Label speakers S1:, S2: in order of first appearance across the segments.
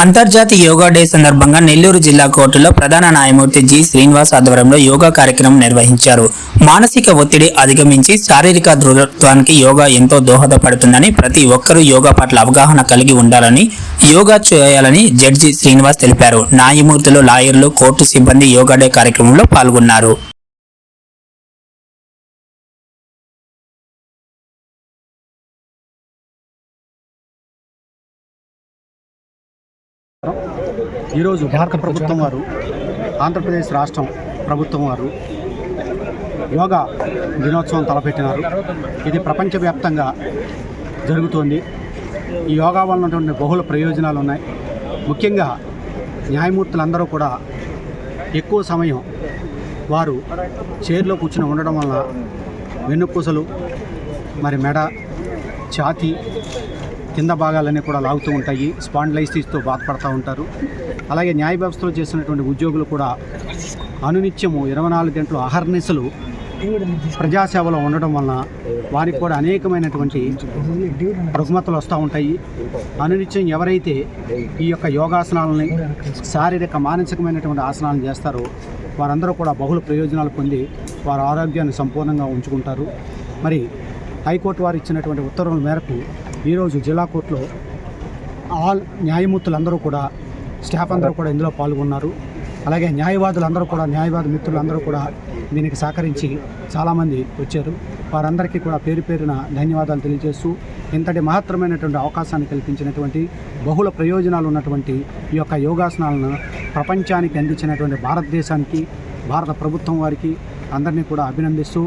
S1: అంతర్జాతీయ యోగా డే సందర్భంగా నెల్లూరు జిల్లా కోర్టులో ప్రధాన న్యాయమూర్తి జి శ్రీనివాస్ ఆధ్వర్యంలో యోగా కార్యక్రమం నిర్వహించారు. మానసిక ఒత్తిడి అధిగమించి శారీరక దృఢత్వానికి యోగా ఎంతో దోహదపడుతుందని ప్రతి ఒక్కరూ యోగా పట్ల అవగాహన కలిగి ఉండాలని యోగా చేయాలని జడ్జి శ్రీనివాస్ తెలిపారు. న్యాయమూర్తులు లాయర్లు కోర్టు సిబ్బంది యోగా డే కార్యక్రమంలో పాల్గొన్నారు.
S2: ఈరోజు భారత ప్రభుత్వం వారు ఆంధ్రప్రదేశ్ రాష్ట్రం ప్రభుత్వం వారు యోగా దినోత్సవం తలపెట్టినారు. ఇది ప్రపంచవ్యాప్తంగా జరుగుతోంది. ఈ యోగా వల్ల ఉన్నటువంటి బహుళ ప్రయోజనాలు ఉన్నాయి. ముఖ్యంగా న్యాయమూర్తులందరూ కూడా ఎక్కువ సమయం వారు చైర్లో కూర్చుని ఉండడం వల్ల వెన్నుపూసలు మరి మెడ ఛాతీ కింద భాగాలన్నీ కూడా లాగుతూ ఉంటాయి. స్పాండ్లైసిస్తో బాధపడుతూ ఉంటారు. అలాగే న్యాయ వ్యవస్థలో చేసినటువంటి ఉద్యోగులు కూడా అనునిత్యము ఇరవై నాలుగు గంటలు అహర్నిశలు ప్రజాసేవలో ఉండడం వలన వారికి కూడా అనేకమైనటువంటి రుగ్మతలు వస్తూ ఉంటాయి. అనునిత్యం ఎవరైతే ఈ యొక్క యోగాసనాలని శారీరక మానసికమైనటువంటి ఆసనాలను చేస్తారో వారందరూ కూడా బహుళ ప్రయోజనాలు పొంది వారి ఆరోగ్యాన్ని సంపూర్ణంగా ఉంచుకుంటారు. మరి హైకోర్టు వారు ఇచ్చినటువంటి ఉత్తర్వుల మేరకు ఈరోజు జిల్లా కోర్టులో ఆల్ న్యాయమూర్తులందరూ కూడా స్టాఫ్ అందరూ కూడా ఇందులో పాల్గొన్నారు. అలాగే న్యాయవాదులందరూ కూడా న్యాయవాద మిత్రులందరూ కూడా దీనికి సహకరించి చాలామంది వచ్చారు. వారందరికీ కూడా పేరు పేరున ధన్యవాదాలు తెలియజేస్తూ ఇంతటి మహత్తరమైనటువంటి అవకాశాన్ని కల్పించినటువంటి బహుళ ప్రయోజనాలు ఉన్నటువంటి ఈ యొక్క యోగాసనాలను ప్రపంచానికి అందించినటువంటి భారతదేశానికి భారత ప్రభుత్వం వారికి అందరినీ కూడా అభినందిస్తూ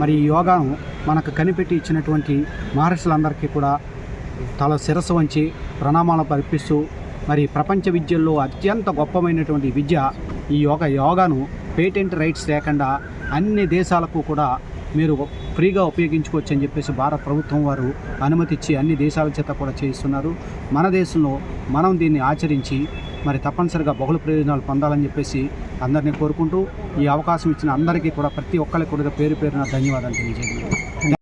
S2: మరి ఈ యోగాను మనకు కనిపెట్టి ఇచ్చినటువంటి మహర్షులందరికీ కూడా తల శిరస్సు వంచి ప్రణామాలు అర్పిస్తూ మరి ప్రపంచ విద్యల్లో అత్యంత గొప్పమైనటువంటి విద్య ఈ యోగ. యోగాను పేటెంట్ రైట్స్ లేకుండా అన్ని దేశాలకు కూడా మీరు ఫ్రీగా ఉపయోగించుకోవచ్చు అని చెప్పేసి భారత ప్రభుత్వం వారు అనుమతి ఇచ్చి అన్ని దేశాల చేత కూడా చేయిస్తున్నారు. మన దేశంలో మనం దీన్ని ఆచరించి మరి తప్పనిసరిగా బహుళ ప్రయోజనాలు పొందాలని చెప్పేసి అందరినీ కోరుకుంటూ ఈ అవకాశం ఇచ్చిన అందరికీ కూడా ప్రతి ఒక్కరికి కూడా పేరు పేరున ధన్యవాదాలు తెలియజేయండి